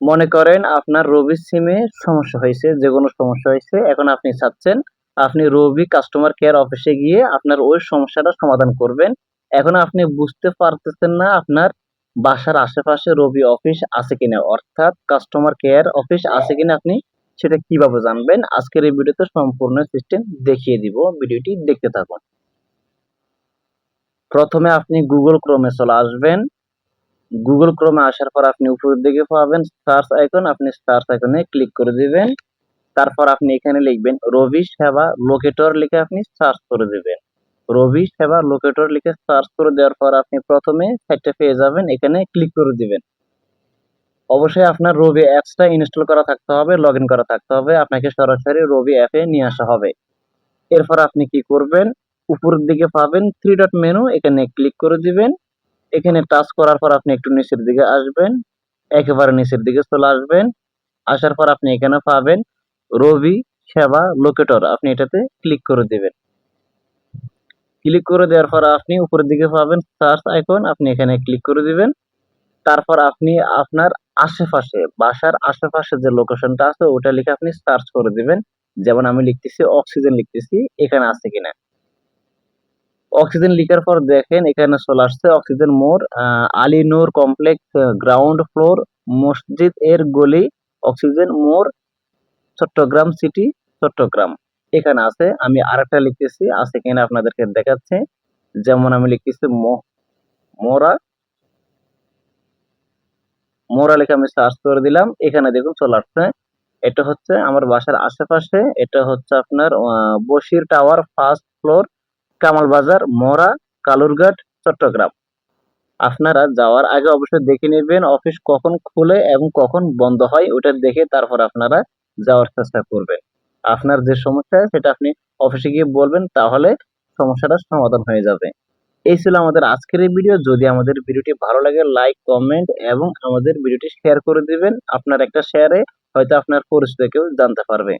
মনে করেন আপনার রবি সিমে সমস্যা হয়েছে, যে কোনো সমস্যা হয়েছে, এখন আপনি চাচ্ছেন, আপনি রবি কাস্টমার কেয়ার অফিসে গিয়ে আপনার ওই সমস্যাটা সমাধান করবেন। এখন আপনি বুঝতে পারতেছেন না আপনার বাসার আশেপাশে রবি অফিস আছে কিনা, অর্থাৎ কাস্টমার কেয়ার অফিস আছে কিনা আপনি সেটা কীভাবে জানবেন, আজকের এই ভিডিওতে সম্পূর্ণ সিস্টেম দেখিয়ে দিব, ভিডিওটি দেখতে থাকুন। প্রথমে আপনি গুগল ক্রোমে চলে আসবেন। গুগল ক্রোমে আসার পর আপনি উপরের দিকে পাবেন সার্চ আইকন আপনি সার্চ আইকনে ক্লিক করে দিবেন। তারপর আপনি এখানে লিখবেন রবি সেবা লোকেটর লিখে আপনি সার্চ করে দিবেন। রবি সেবা লোকেটর লিখে সার্চ করে দেওয়ার পর আপনি প্রথমে সাইটটা পেয়ে যাবেন, এখানে ক্লিক করে দিবেন। অবশ্যই আপনার রবি অ্যাপসটা ইনস্টল করা থাকতে হবে লগ ইন করা থাকতে হবে, আপনাকে সরাসরি রবি অ্যাপে নিয়ে আসা হবে। এরপর আপনি কি করবেন? উপরের দিকে পাবেন থ্রি ডট মেনু এখানে ক্লিক করে দিবেন। এখানে টাচ করার পর আপনি একটু নিচের দিকে আসবেন, একেবারে নিচের দিকে চলে আসবেন, আসার পর আপনি এখানে পাবেন রবি সেবা লোকেটর আপনি এটাতে ক্লিক করে দিবেন। ক্লিক করে দেওয়ার পর আপনি উপরের দিকে পাবেন সার্চ আইকন আপনি এখানে ক্লিক করে দিবেন। তারপর আপনি আপনার আশেপাশে, বাসার আশেপাশে যে লোকেশনটা আছে, ওটা লিখে আপনি সার্চ করে দিবেন। যেমন আমি লিখতেছি অক্সিজেন লিখতেছি, এখানে আছে কিনা। অক্সিজেন লিখার পর দেখেন, এখানে চলে আসছে অক্সিজেন মোর Ali Noor complex ground floor মসজিদ এর গলি, অক্সিজেন মোর চট্টগ্রাম সিটি চট্টগ্রাম। এখানে আছে, আমি আরেকটা লিখতেছি, আছে কিনা আপনাদেরকে দেখাচ্ছে। যেমন আমি লিখতেছি মোরা মোরা লিখে আমি সার্চ করে দিলাম, এখানে দেখুন চলে আসছে। এটা হচ্ছে আমার বাসার আশেপাশে, এটা হচ্ছে আপনার Bashir tower first floor Kamal Bazar মোরা, কালুরঘাট, চট্টগ্রাম। আপনারা যাওয়ার আগে অবশ্যই দেখে নেবেন অফিস কখন খুলে এবং কখন বন্ধ হয়, ওটা দেখে তারপর আপনারা যাওয়ার চেষ্টা করবেন। আপনার যে সমস্যা সেটা আপনি অফিসে গিয়ে বলবেন, তাহলে সমস্যাটা সমাধান হয়ে যাবে। এই ছিল আমাদের আজকের এই ভিডিও। যদি আমাদের ভিডিওটি ভালো লাগে, লাইক, কমেন্ট এবং আমাদের ভিডিওটি শেয়ার করে দিবেন। আপনার একটা শেয়ারে হয়তো আপনার পরিচিত কেউ জানতে পারবে।